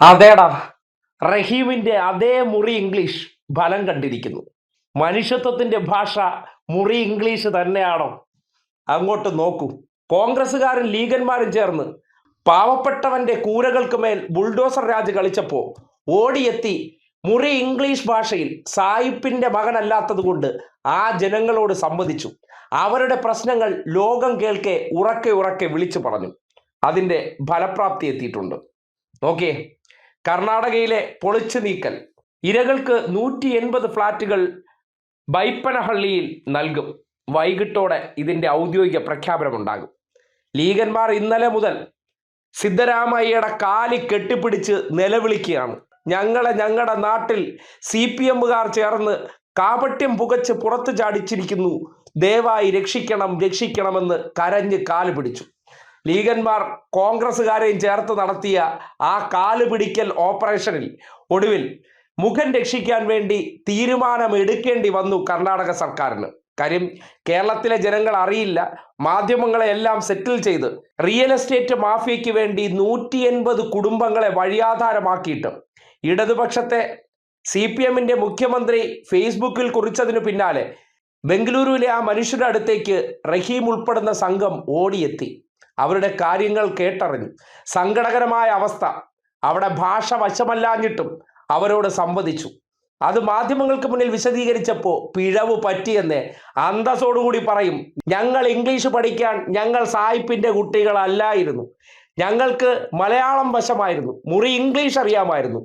അതേടാ. റഹീമിന്റെ അതേ മുറി ഇംഗ്ലീഷ് ഫലം കണ്ടിരിക്കുന്നു. മനുഷ്യത്വത്തിന്റെ ഭാഷ മുറി ഇംഗ്ലീഷ് തന്നെയാണോ? അങ്ങോട്ട് നോക്കൂ. കോൺഗ്രസ്സുകാരും ലീഗന്മാരും ചേർന്ന് പാവപ്പെട്ടവന്റെ കൂരകൾക്ക് മേൽ ബുൾഡോസർ രാജ് കളിച്ചപ്പോൾ ഓടിയെത്തി മുറി ഇംഗ്ലീഷ് ഭാഷയിൽ സായിപ്പിന്റെ മകനല്ലാത്തത് കൊണ്ട് ആ ജനങ്ങളോട് സംവദിച്ചു. അവരുടെ പ്രശ്നങ്ങൾ ലോകം കേൾക്കെ ഉറക്കെ ഉറക്കെ വിളിച്ചു പറഞ്ഞു. അതിന്റെ ഫലപ്രാപ്തി എത്തിയിട്ടുണ്ട്. നോക്കിയേ. കർണാടകയിലെ പൊളിച്ചു നീക്കൽ. ഇരകൾക്ക് നൂറ്റി എൺപത് ഫ്ളാറ്റുകൾ ബൈപ്പനഹള്ളിയിൽ നൽകും. വൈകിട്ടോടെ ഇതിന്റെ ഔദ്യോഗിക പ്രഖ്യാപനമുണ്ടാകും. ലീഗന്മാർ ഇന്നലെ മുതൽ സിദ്ധരാമയ്യയുടെ കാലി കെട്ടിപ്പിടിച്ച് നിലവിളിക്കുകയാണ്. ഞങ്ങളെ ഞങ്ങളുടെ നാട്ടിൽ സി പി എമ്മുകാർ ചേർന്ന് കാപട്യം പുകച്ച് പുറത്തു ചാടിച്ചിരിക്കുന്നു. ദയവായി രക്ഷിക്കണം രക്ഷിക്കണമെന്ന് കരഞ്ഞ് കാൽ പിടിച്ചു. ലീഗന്മാർ കോൺഗ്രസ്സുകാരെയും ചേർത്ത് നടത്തിയ ആ കാൽ പിടിക്കൽ ഓപ്പറേഷനിൽ ഒടുവിൽ മുഖം രക്ഷിക്കാൻ വേണ്ടി തീരുമാനമെടുക്കേണ്ടി വന്നു കർണാടക സർക്കാരിന്. കാര്യം കേരളത്തിലെ ജനങ്ങൾ അറിയില്ല. മാധ്യമങ്ങളെ എല്ലാം സെറ്റിൽ ചെയ്ത് റിയൽ എസ്റ്റേറ്റ് മാഫിയയ്ക്ക് വേണ്ടി നൂറ്റി എൺപത് കുടുംബങ്ങളെ വഴിയാധാരമാക്കിയിട്ട് ഇടതുപക്ഷത്തെ സി പി എമ്മിന്റെ മുഖ്യമന്ത്രി ഫേസ്ബുക്കിൽ കുറിച്ചതിനു പിന്നാലെ ബംഗളൂരുവിലെ ആ മനുഷ്യരുടെ അടുത്തേക്ക് റഹീം ഉൾപ്പെടുന്ന സംഘം ഓടിയെത്തി. അവരുടെ കാര്യങ്ങൾ കേട്ടറിഞ്ഞു. സങ്കടകരമായ അവസ്ഥ. അവിടെ ഭാഷ വശമല്ലാഞ്ഞിട്ടും അവരോട് സംവദിച്ചു. അത് മാധ്യമങ്ങൾക്ക് മുന്നിൽ വിശദീകരിച്ചപ്പോൾ പിഴവ് പറ്റിയെന്ന് അന്തസ്സോടുകൂടി പറയും. ഞങ്ങൾ ഇംഗ്ലീഷ് പഠിക്കാൻ ഞങ്ങൾ സായിപ്പിന്റെ കുട്ടികളല്ലായിരുന്നു. ഞങ്ങൾക്ക് മലയാളം വശമായിരുന്നു. മുറി ഇംഗ്ലീഷ് അറിയാമായിരുന്നു.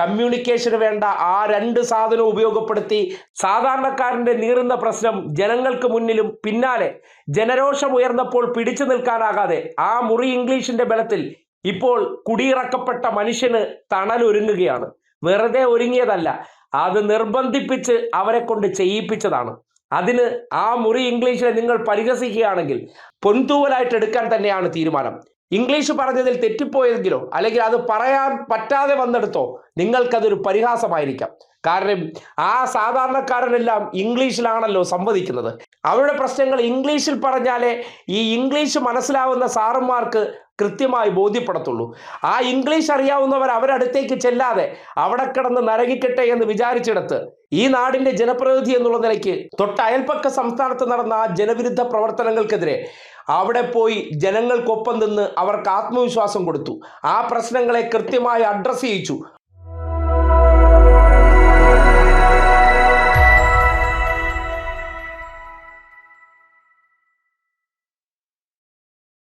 കമ്മ്യൂണിക്കേഷന് വേണ്ട ആ രണ്ട് സാധനം ഉപയോഗപ്പെടുത്തി സാധാരണക്കാരന്റെ നീറുന്ന പ്രശ്നം ജനങ്ങൾക്ക് മുന്നിലും പിന്നാലെ ജനരോഷം ഉയർന്നപ്പോൾ പിടിച്ചു നിൽക്കാനാകാതെ ആ മുറി ഇംഗ്ലീഷിന്റെ ബലത്തിൽ ഇപ്പോൾ കുടിയിറക്കപ്പെട്ട മനുഷ്യന് തണലൊരുങ്ങുകയാണ് വെറുതെ ഒരുങ്ങിയതല്ല അത് നിർബന്ധിപ്പിച്ച് അവരെ കൊണ്ട് ചെയ്യിപ്പിച്ചതാണ്. അതിന് ആ മുറി ഇംഗ്ലീഷിനെ നിങ്ങൾ പരിഹസിക്കുകയാണെങ്കിൽ പൊൻതൂവലായിട്ട് എടുക്കാൻ തന്നെയാണ് തീരുമാനം. ഇംഗ്ലീഷ് പറഞ്ഞതിൽ തെറ്റിപ്പോയെങ്കിലോ അല്ലെങ്കിൽ അത് പറയാൻ പറ്റാതെ വന്നെടുത്തോ നിങ്ങൾക്കതൊരു പരിഹാസമായിരിക്കാം. കാരണം ആ സാധാരണക്കാരനെല്ലാം ഇംഗ്ലീഷിലാണല്ലോ സംവദിക്കുന്നത്. അവരുടെ പ്രശ്നങ്ങൾ ഇംഗ്ലീഷിൽ പറഞ്ഞാലേ ഈ ഇംഗ്ലീഷ് മനസ്സിലാവുന്ന സാറന്മാർക്ക് കൃത്യമായി ബോധ്യപ്പെടത്തുള്ളൂ. ആ ഇംഗ്ലീഷ് അറിയാവുന്നവർ അവരടുത്തേക്ക് ചെല്ലാതെ അവിടെ കിടന്ന് നരകിക്കട്ടെ എന്ന് വിചാരിച്ചിടത്ത് ഈ നാടിന്റെ ജനപ്രതിനിധി എന്നുള്ള നിലയ്ക്ക് തൊട്ട് അയൽപ്പക്ക സംസ്ഥാനത്ത് നടന്ന ആ ജനവിരുദ്ധ പ്രവർത്തനങ്ങൾക്കെതിരെ അവിടെ പോയി ജനങ്ങൾക്കൊപ്പം നിന്ന് അവർക്ക് ആത്മവിശ്വാസം കൊടുത്തു. ആ പ്രശ്നങ്ങളെ കൃത്യമായി അഡ്രസ്സ് ചെയ്യിച്ചു.